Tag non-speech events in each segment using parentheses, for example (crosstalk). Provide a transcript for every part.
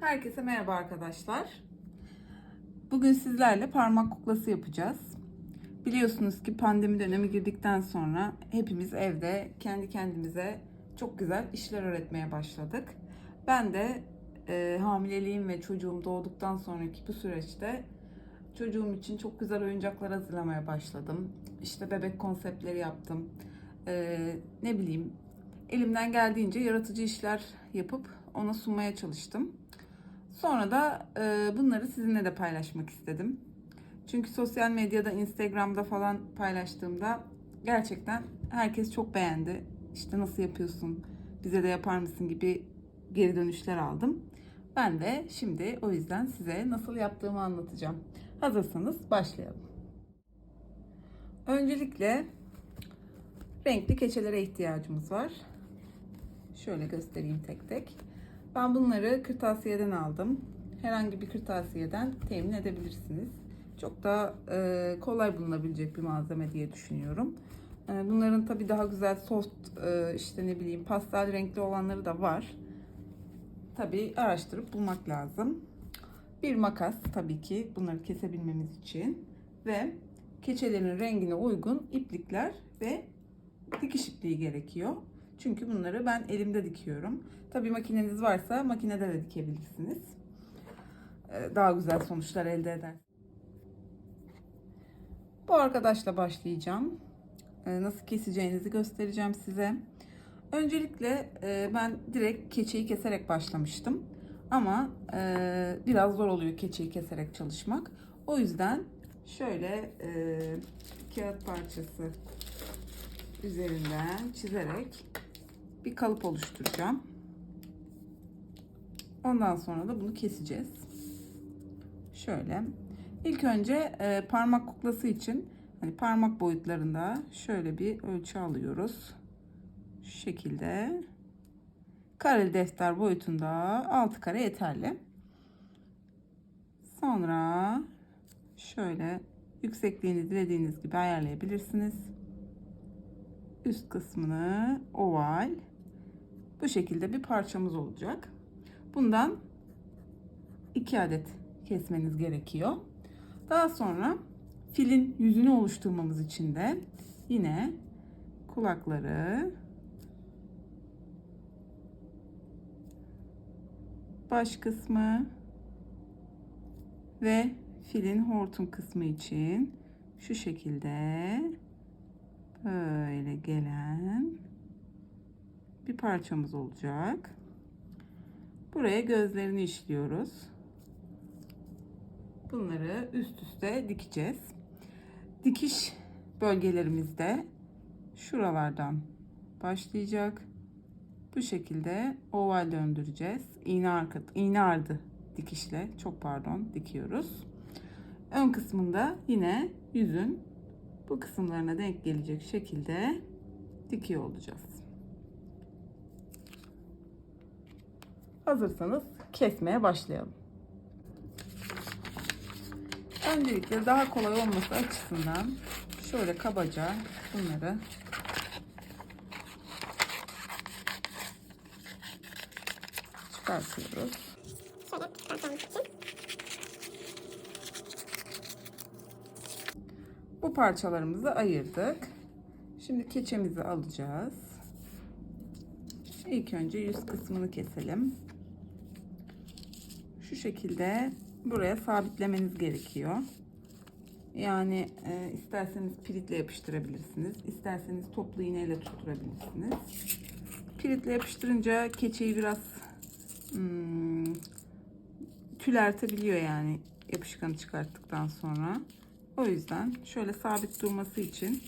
Herkese merhaba arkadaşlar. Bugün sizlerle parmak kuklası yapacağız. Biliyorsunuz ki pandemi dönemi girdikten sonra hepimiz evde kendi kendimize çok güzel işler öğretmeye başladık. Ben de e, hamileliğim ve çocuğum doğduktan sonraki bu süreçte çocuğum için çok güzel oyuncaklar hazırlamaya başladım. İşte bebek konseptleri yaptım. E, ne bileyim elimden geldiğince yaratıcı işler yapıp ona sunmaya çalıştım. Sonra da e, bunları sizinle de paylaşmak istedim. Çünkü sosyal medyada, Instagram'da falan paylaştığımda gerçekten herkes çok beğendi. İşte nasıl yapıyorsun, bize de yapar mısın gibi geri dönüşler aldım. Ben de şimdi o yüzden size nasıl yaptığımı anlatacağım. Hazırsanız başlayalım. Öncelikle renkli keçelere ihtiyacımız var. Şöyle göstereyim tek tek. Ben bunları kırtasiyeden aldım. Herhangi bir kırtasiyeden temin edebilirsiniz. Çok da e, kolay bulunabilecek bir malzeme diye düşünüyorum. E, bunların tabi daha güzel soft e, işte ne bileyim pastel renkli olanları da var. Tabi araştırıp bulmak lazım. Bir makas tabii ki bunları kesebilmemiz için ve keçelerin rengine uygun iplikler ve dikiş ipliği gerekiyor. Çünkü bunları ben elimde dikiyorum. Tabii makineniz varsa makinede de dikebilirsiniz. Ee, Daha güzel sonuçlar elde eder. Bu arkadaşla başlayacağım. Ee, Nasıl keseceğinizi göstereceğim size. Öncelikle e, ben direkt keçeyi keserek başlamıştım. Ama e, biraz zor oluyor keçeyi keserek çalışmak. O yüzden şöyle e, kağıt parçası üzerinden çizerek bir kalıp oluşturacağım. Ondan sonra da bunu keseceğiz. Şöyle. İlk önce e, parmak kuklası için hani parmak boyutlarında şöyle bir ölçü alıyoruz. Şu şekilde. Kareli defter boyutunda 6 kare yeterli. Sonra şöyle yüksekliğini dilediğiniz gibi ayarlayabilirsiniz üst kısmını oval bu şekilde bir parçamız olacak. Bundan iki adet kesmeniz gerekiyor. Daha sonra filin yüzünü oluşturmamız için de yine kulakları baş kısmı ve filin hortum kısmı için şu şekilde böyle gelen bir parçamız olacak. Buraya gözlerini işliyoruz. Bunları üst üste dikeceğiz. Dikiş bölgelerimizde şuralardan başlayacak. Bu şekilde oval döndüreceğiz. İğne arka, iğne ardı dikişle, çok pardon, dikiyoruz. Ön kısmında yine yüzün bu kısımlarına denk gelecek şekilde dikiyor olacağız. Hazırsanız kesmeye başlayalım. Öncelikle daha kolay olması açısından şöyle kabaca bunları çıkartıyoruz. Şöyle çıkartmamız için. Bu parçalarımızı ayırdık. Şimdi keçemizi alacağız. İlk önce yüz kısmını keselim. Şu şekilde buraya sabitlemeniz gerekiyor. Yani e, isterseniz piritle yapıştırabilirsiniz. isterseniz toplu iğneyle tutturabilirsiniz. Piritle yapıştırınca keçeyi biraz hmm, tülertebiliyor yani yapışkanı çıkarttıktan sonra. O yüzden şöyle sabit durması için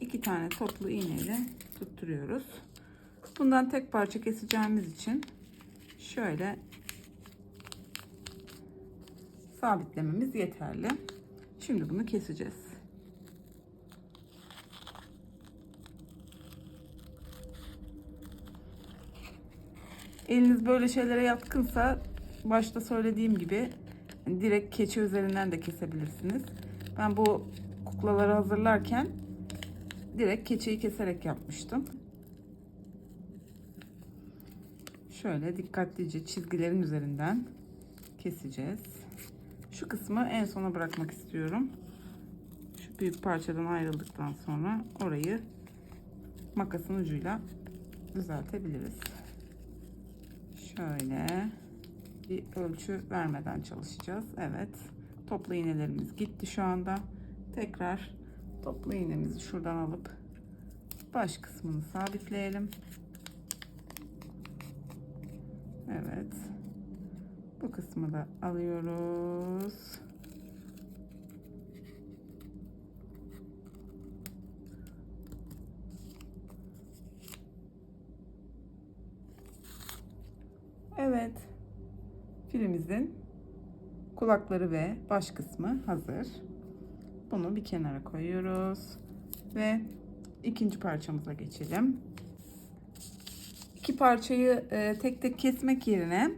iki tane toplu iğneyle tutturuyoruz. Bundan tek parça keseceğimiz için şöyle sabitlememiz yeterli. Şimdi bunu keseceğiz. Eliniz böyle şeylere yatkınsa başta söylediğim gibi hani direkt keçi üzerinden de kesebilirsiniz. Ben bu kuklaları hazırlarken direkt keçeyi keserek yapmıştım. şöyle dikkatlice çizgilerin üzerinden keseceğiz. Şu kısmı en sona bırakmak istiyorum. Şu büyük parçadan ayrıldıktan sonra orayı makasın ucuyla düzeltebiliriz. Şöyle bir ölçü vermeden çalışacağız. Evet. Toplu iğnelerimiz gitti şu anda. Tekrar toplu iğnemizi şuradan alıp baş kısmını sabitleyelim. Evet. Bu kısmı da alıyoruz. Evet. Filimizin kulakları ve baş kısmı hazır. Bunu bir kenara koyuyoruz ve ikinci parçamıza geçelim. İki parçayı e, tek tek kesmek yerine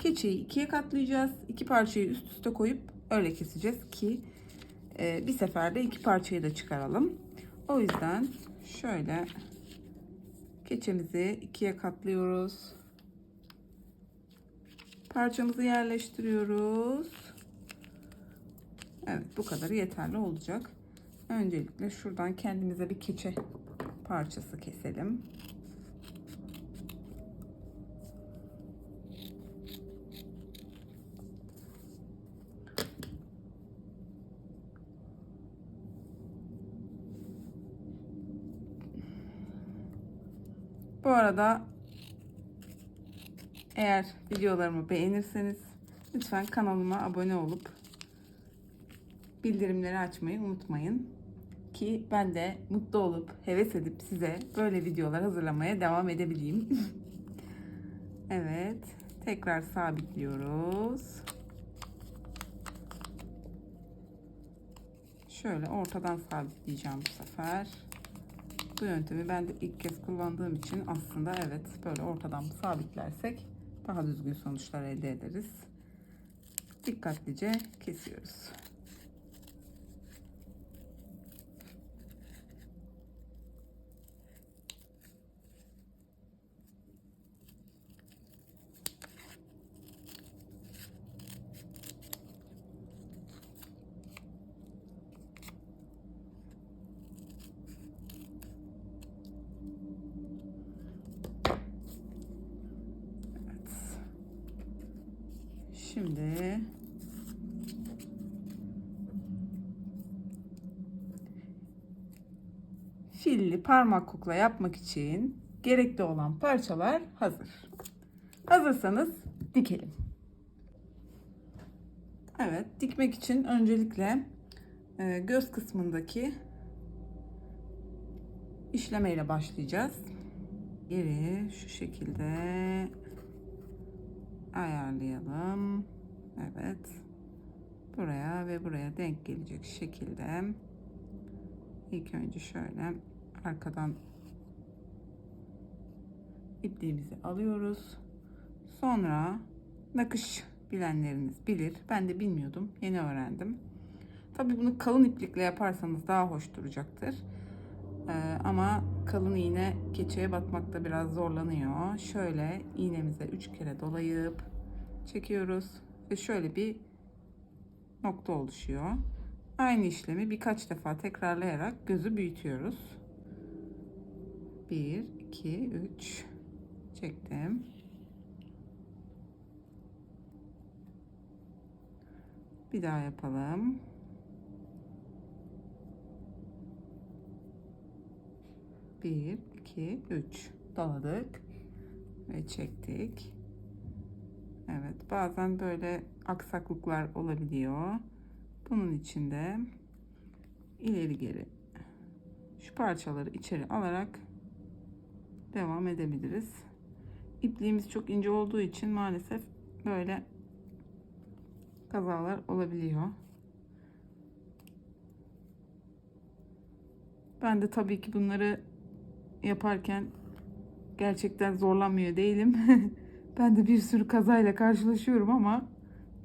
keçeyi ikiye katlayacağız. İki parçayı üst üste koyup öyle keseceğiz ki e, bir seferde iki parçayı da çıkaralım. O yüzden şöyle keçemizi ikiye katlıyoruz. Parçamızı yerleştiriyoruz. Evet bu kadarı yeterli olacak. Öncelikle şuradan kendimize bir keçe parçası keselim. Bu arada eğer videolarımı beğenirseniz lütfen kanalıma abone olup bildirimleri açmayı unutmayın. Ki ben de mutlu olup heves edip size böyle videolar hazırlamaya devam edebileyim. (laughs) evet. Tekrar sabitliyoruz. Şöyle ortadan sabitleyeceğim bu sefer. Bu yöntemi ben de ilk kez kullandığım için aslında evet böyle ortadan sabitlersek daha düzgün sonuçlar elde ederiz. Dikkatlice kesiyoruz. Şimdi filli parmak kukla yapmak için gerekli olan parçalar hazır. Hazırsanız dikelim. Evet, dikmek için öncelikle e, göz kısmındaki işlemeyle başlayacağız. Yeri şu şekilde ayarlayalım. Evet. Buraya ve buraya denk gelecek şekilde ilk önce şöyle arkadan ipliğimizi alıyoruz. Sonra nakış bilenleriniz bilir. Ben de bilmiyordum. Yeni öğrendim. Tabii bunu kalın iplikle yaparsanız daha hoş duracaktır. Ee, ama kalın iğne keçeye batmakta biraz zorlanıyor. Şöyle iğnemize 3 kere dolayıp çekiyoruz ve şöyle bir nokta oluşuyor. Aynı işlemi birkaç defa tekrarlayarak gözü büyütüyoruz. 1 2 3 çektim. Bir daha yapalım. Bir, iki, üç. Doladık ve çektik. Evet, bazen böyle aksaklıklar olabiliyor. Bunun için de ileri geri şu parçaları içeri alarak devam edebiliriz. İpliğimiz çok ince olduğu için maalesef böyle kazalar olabiliyor. Ben de tabii ki bunları yaparken gerçekten zorlanmıyor değilim. (laughs) ben de bir sürü kazayla karşılaşıyorum ama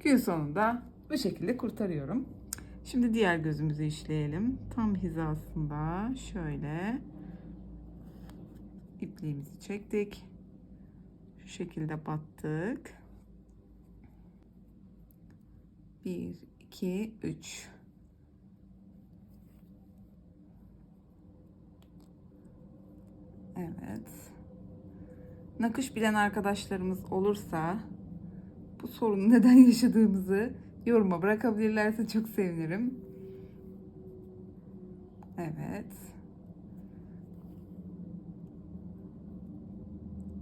gün sonunda bu şekilde kurtarıyorum. Şimdi diğer gözümüzü işleyelim. Tam hizasında şöyle ipliğimizi çektik. Şu şekilde battık. 1, 2, 3. Evet. Nakış bilen arkadaşlarımız olursa bu sorunu (laughs) neden yaşadığımızı yoruma bırakabilirlerse çok sevinirim. Evet.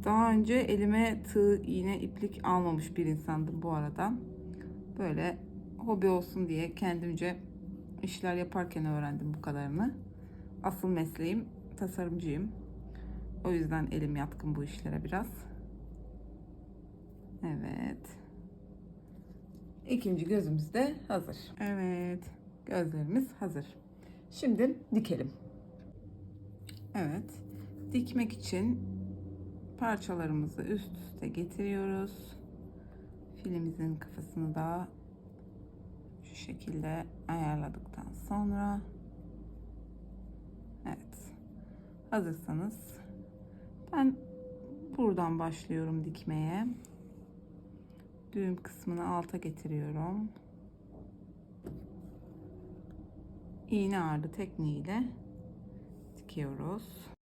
Daha önce elime tığ, iğne, iplik almamış bir insandım bu arada. Böyle hobi olsun diye kendimce işler yaparken öğrendim bu kadarını. Asıl mesleğim tasarımcıyım. O yüzden elim yatkın bu işlere biraz. Evet. İkinci gözümüz de hazır. Evet. Gözlerimiz hazır. Şimdi dikelim. Evet. Dikmek için parçalarımızı üst üste getiriyoruz. Filimizin kafasını da şu şekilde ayarladıktan sonra evet hazırsanız ben buradan başlıyorum dikmeye. Düğüm kısmını alta getiriyorum. İğne ağırlı tekniğiyle dikiyoruz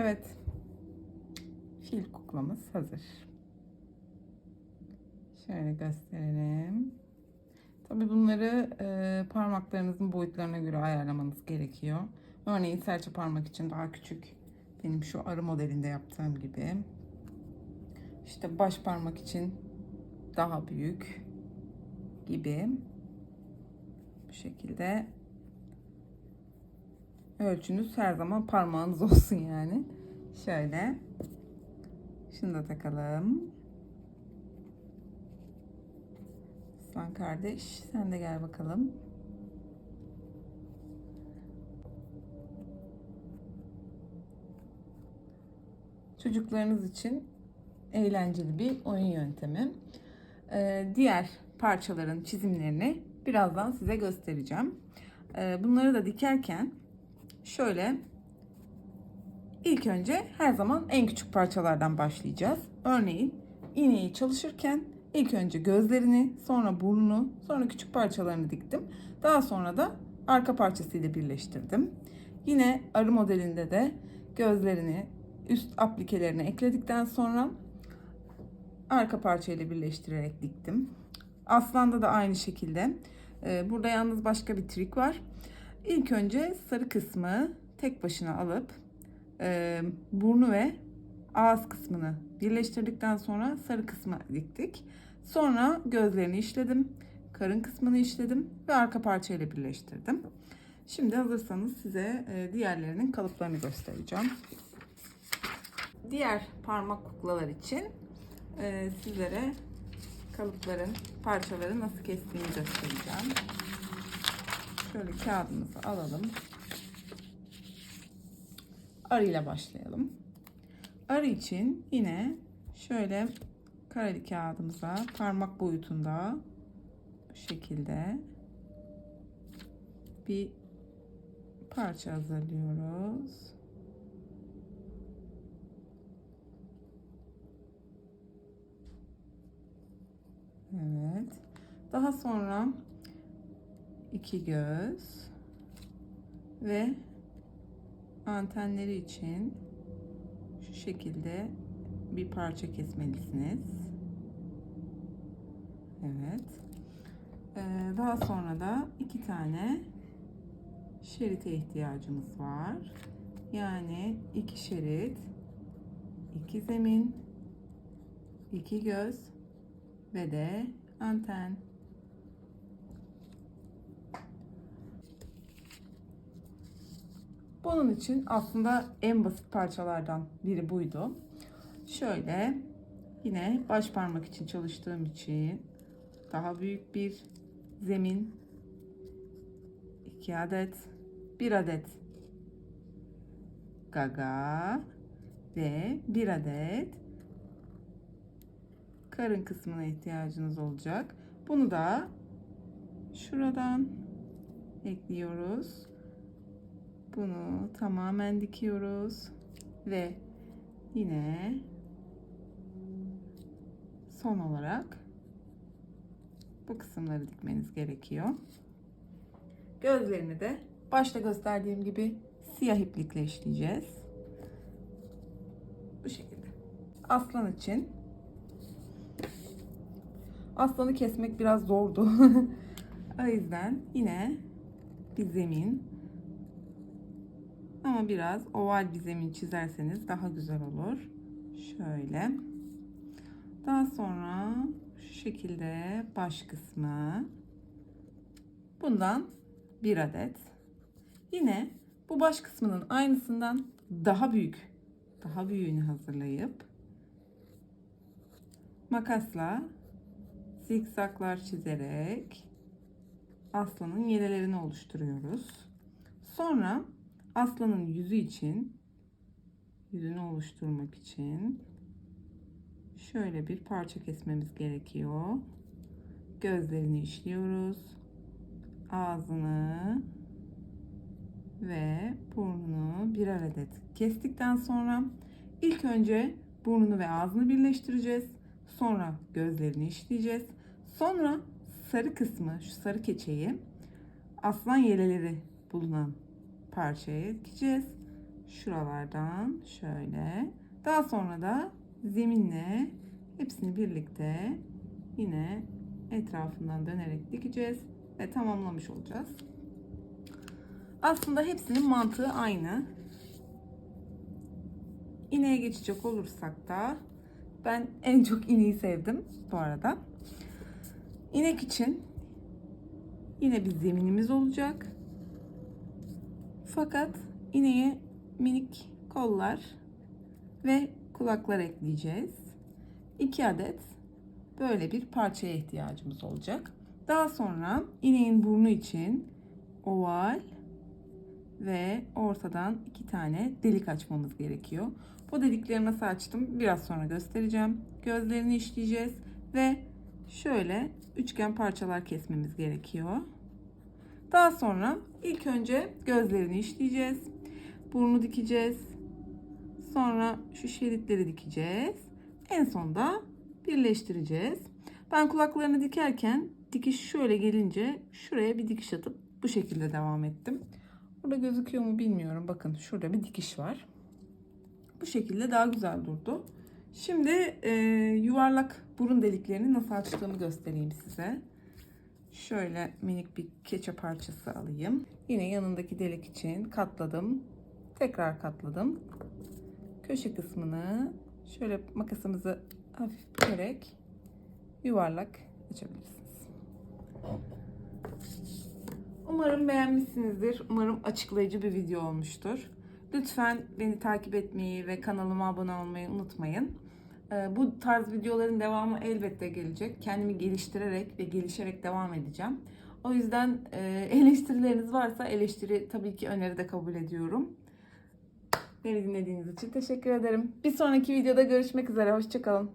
Evet. Fil kuklamız hazır. Şöyle gösterelim. Tabii bunları e, parmaklarınızın boyutlarına göre ayarlamanız gerekiyor. Örneğin serçe parmak için daha küçük. Benim şu arı modelinde yaptığım gibi. İşte baş parmak için daha büyük gibi. Bu şekilde ölçünüz her zaman parmağınız (laughs) olsun yani. Şöyle. Şunu da takalım. Aslan kardeş sen de gel bakalım. Çocuklarınız için eğlenceli bir oyun yöntemi. Ee, diğer parçaların çizimlerini birazdan size göstereceğim. Ee, bunları da dikerken şöyle ilk önce her zaman en küçük parçalardan başlayacağız. Örneğin iğneyi çalışırken ilk önce gözlerini, sonra burnunu, sonra küçük parçalarını diktim. Daha sonra da arka parçasıyla birleştirdim. Yine arı modelinde de gözlerini, üst aplikelerini ekledikten sonra arka parçayla birleştirerek diktim. Aslan'da da aynı şekilde. Ee, burada yalnız başka bir trik var. İlk önce sarı kısmı tek başına alıp e, burnu ve ağız kısmını birleştirdikten sonra sarı kısmı diktik. Sonra gözlerini işledim. Karın kısmını işledim ve arka parçayla birleştirdim. Şimdi hazırsanız size e, diğerlerinin kalıplarını göstereceğim. Diğer parmak kuklalar için e, sizlere kalıpların, parçaları nasıl kestiğini göstereceğim. Şöyle kağıdımızı alalım. Arı ile başlayalım. Arı için yine şöyle kareli kağıdımıza parmak boyutunda bu şekilde bir parça hazırlıyoruz. Evet. Daha sonra iki göz ve antenleri için şu şekilde bir parça kesmelisiniz. Evet. Ee, daha sonra da iki tane şerite ihtiyacımız var. Yani iki şerit, iki zemin, iki göz ve de anten. Bunun için aslında en basit parçalardan biri buydu. Şöyle yine baş parmak için çalıştığım için daha büyük bir zemin 2 adet 1 adet gaga ve 1 adet karın kısmına ihtiyacınız olacak. Bunu da şuradan ekliyoruz. Bunu tamamen dikiyoruz ve yine son olarak bu kısımları dikmeniz gerekiyor. Gözlerini de başta gösterdiğim gibi siyah iplikle işleyeceğiz. Bu şekilde. Aslan için aslanı kesmek biraz zordu. (laughs) o yüzden yine bir zemin ama biraz oval bir zemin çizerseniz daha güzel olur. Şöyle. Daha sonra şu şekilde baş kısmı. Bundan bir adet. Yine bu baş kısmının aynısından daha büyük, daha büyüğünü hazırlayıp makasla zikzaklar çizerek aslanın yelelerini oluşturuyoruz. Sonra aslanın yüzü için yüzünü oluşturmak için şöyle bir parça kesmemiz gerekiyor. Gözlerini işliyoruz. Ağzını ve burnunu birer adet kestikten sonra ilk önce burnunu ve ağzını birleştireceğiz. Sonra gözlerini işleyeceğiz. Sonra sarı kısmı, şu sarı keçeyi aslan yeleleri bulunan parçaya dikeceğiz. Şuralardan şöyle. Daha sonra da zeminle hepsini birlikte yine etrafından dönerek dikeceğiz ve tamamlamış olacağız. Aslında hepsinin mantığı aynı. İneğe geçecek olursak da ben en çok ineği sevdim bu arada. İnek için yine bir zeminimiz olacak. Fakat ineğe minik kollar ve kulaklar ekleyeceğiz. 2 adet böyle bir parçaya ihtiyacımız olacak. Daha sonra ineğin burnu için oval ve ortadan iki tane delik açmamız gerekiyor. Bu delikleri nasıl açtım biraz sonra göstereceğim. Gözlerini işleyeceğiz ve şöyle üçgen parçalar kesmemiz gerekiyor. Daha sonra ilk önce gözlerini işleyeceğiz. Burnu dikeceğiz. Sonra şu şeritleri dikeceğiz. En sonda birleştireceğiz. Ben kulaklarını dikerken dikiş şöyle gelince şuraya bir dikiş atıp bu şekilde devam ettim. Burada gözüküyor mu bilmiyorum. Bakın şurada bir dikiş var. Bu şekilde daha güzel durdu. Şimdi e, yuvarlak burun deliklerini nasıl açtığımı göstereyim size. Şöyle minik bir keçe parçası alayım. Yine yanındaki delik için katladım. Tekrar katladım. Köşe kısmını şöyle makasımızı hafif bükerek yuvarlak açabilirsiniz. Umarım beğenmişsinizdir. Umarım açıklayıcı bir video olmuştur. Lütfen beni takip etmeyi ve kanalıma abone olmayı unutmayın. Ee, Bu tarz videoların devamı elbette gelecek. Kendimi geliştirerek ve gelişerek devam edeceğim. O yüzden e, (laughs) eleştirileriniz varsa eleştiri tabii ki öneri de kabul ediyorum. Beni dinlediğiniz için teşekkür ederim. Bir sonraki videoda görüşmek üzere. Hoşçakalın.